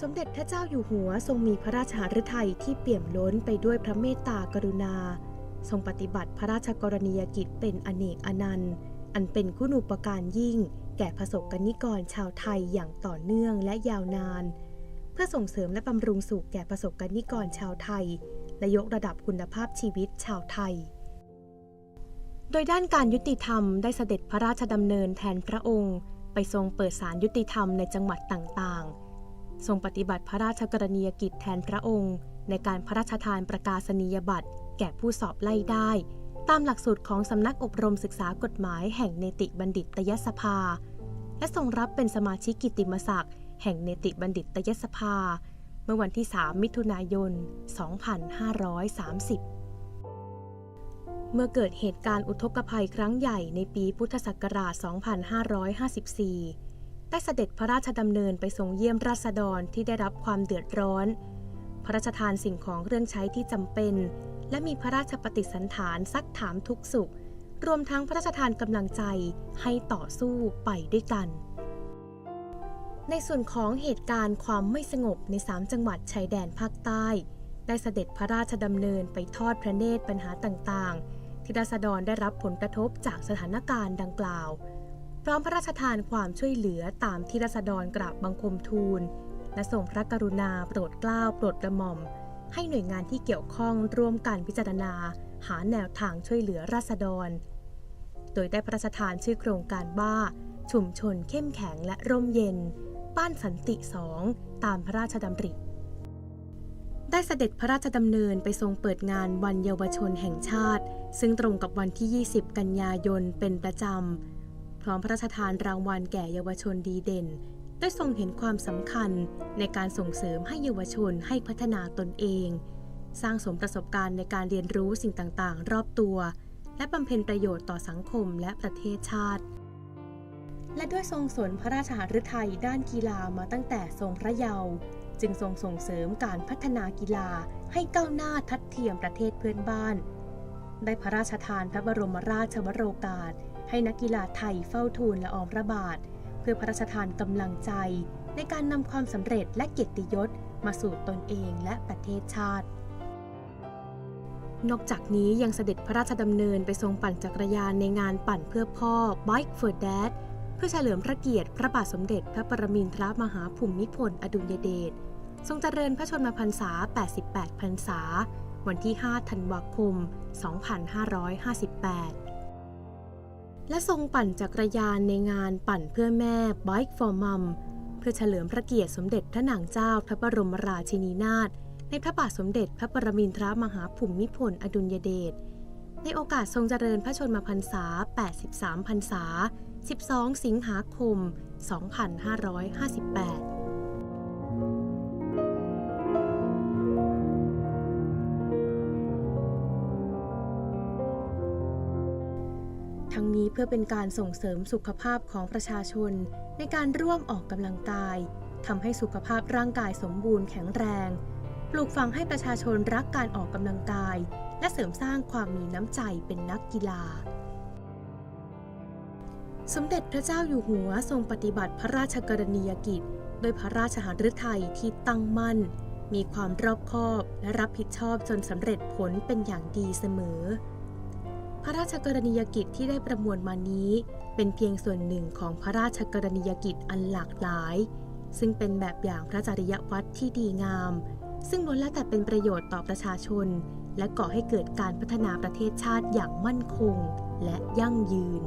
สมเด็จพระเจ้าอยู่หัวทรงมีพระราชหฤทัยที่เปี่ยมล้นไปด้วยพระเมตตากรุณา ทรงปฏิบัติพระราชกรณียกิจเป็นอเนกอนันต์ อันเป็นคุณูปการยิ่ง แก่ประสบกนิกรชาวไทยอย่างต่อเนื่องและยาวนาน เพื่อส่งเสริมและบำรุงสุขแก่ประสบกนิกรชาวไทย และยกระดับคุณภาพชีวิตชาวไทย โดยด้านการยุติธรรมได้เสด็จพระราชดำเนินแทนพระองค์ ไปทรงเปิดศาลยุติธรรมในจังหวัดต่างๆ ทรงปฏิบัติพระราชกรณียกิจแทนพระองค์ ในการพระราชทานประกาศนียบัตร แก่ผู้สอบไล่ได้ ตามหลักสูตรของสำนักอบรมศึกษากฎหมายแห่งเนติบัณฑิตยสภา และทรงรับเป็นสมาชิกกิตติมศักดิ์แห่งเนติบัณฑิตยสภา เมื่อวันที่ 3 มิถุนายน 2530เมื่อเกิดเหตุการณ์อุทกภัยครั้งใหญ่ในปีพุทธศักราช 2554 ได้เสด็จพระราชดำเนินไปทรงเยี่ยมราษฎรที่ได้รับความเดือดร้อน พระราชทานสิ่งของเครื่องใช้ที่จำเป็น และมีพระราชปฏิสันถานซักถามทุกสุข รวมทั้งพระราชทานกำลังใจให้ต่อสู้ไปด้วยกัน ในส่วนของเหตุการณ์ความไม่สงบใน 3 จังหวัดชายแดนภาคใต้ ได้เสด็จพระราชดำเนินไปทอดพระเนตรปัญหาต่างๆ ที่ราษฎรได้รับผลกระทบจากสถานการณ์ดังกล่าว พร้อมพระราชทานความช่วยเหลือตามที่ราษฎรกราบบังคมทูล และส่งพระกรุณาโปรดเกล้าโปรดกระหม่อม ให้หน่วยงานที่เกี่ยวข้องร่วมกันพิจารณา หาแนวทางช่วยเหลือราษฎร โดยได้พระราชทานชื่อโครงการว่า ชุมชนเข้มแข็งและร่มเย็น บ้านสันติสองตามพระราชดำริได้เสด็จพระราชดำเนินไปทรงเปิดงานวันเยาวชนแห่งชาติ ซึ่งตรงกับวันที่ 20 กันยายนเป็นประจำ พร้อมพระราชทานรางวัลแก่เยาวชนดีเด่น ได้ทรงเห็นความสำคัญในการส่งเสริมให้เยาวชนให้พัฒนาตนเอง สร้างสมประสบการณ์ในการเรียนรู้สิ่งต่างๆ รอบตัว และบำเพ็ญประโยชน์ต่อสังคมและประเทศชาติ และด้วยทรงสนพระราชหฤทัยด้านกีฬามาตั้งแต่ทรงพระเยาว์จึงทรงส่งเสริมการพัฒนากีฬาให้ก้าวหน้าทัดเทียมประเทศเพื่อนบ้าน ได้พระราชทานพระบรมราชวโรกาส ให้นักกีฬาไทยเฝ้าทูลละอองพระบาท เพื่อพระราชทานกำลังใจ ในการนำความสำเร็จและเกียรติยศมาสู่ตนเองและประเทศชาติ นอกจากนี้ยังเสด็จพระราชดำเนินไปทรงปั่นจักรยานในงานปั่นเพื่อพ่อ Bike for Dad เพื่อเฉลิมพระเกียรติพระบาทสมเด็จพระปรมินทรมหาภูมิพลอดุลยเดช ทรงเจริญพระชนมพรรษา 88 พรรษา วันที่ 5 ธันวาคม 2558 และทรงปั่นจักรยานในงานปั่นเพื่อแม่ Bike for Mom เพื่อเฉลิมพระเกียรติสมเด็จพระนางเจ้าพระบรมราชินีนาถในพระบาทสมเด็จพระปรมินทรมหาภูมิพลอดุลยเดช ในโอกาสทรงเจริญพระชนมพรรษา 83 พรรษา 12 สิงหาคม 2558 ทั้งนี้เพื่อเป็นการส่งเสริมสุขภาพของประชาชน ในการร่วมออกกำลังกายทำให้สุขภาพร่างกายสมบูรณ์แข็งแรง ปลูกฝังให้ประชาชนรักการออกกำลังกาย และเสริมสร้างความมีน้ำใจเป็นนักกีฬา สมเด็จพระเจ้าอยู่หัวทรงปฏิบัติพระราชกรณียกิจ โดยพระราชหฤทัยที่ตั้งมั่น มีความรอบคอบและรับผิดชอบจนสำเร็จผลเป็นอย่างดีเสมอ พระราชกรณียกิจที่ได้ประมวลมานี้ เป็นเพียงส่วนหนึ่งของพระราชกรณียกิจอันหลากหลาย ซึ่งเป็นแบบอย่างพระจริยวัตรที่ดีงาม ซึ่งล้วนแล้วแต่เป็นประโยชน์ต่อประชาชน และก่อให้เกิดการพัฒนาประเทศชาติอย่างมั่นคง และยั่งยืน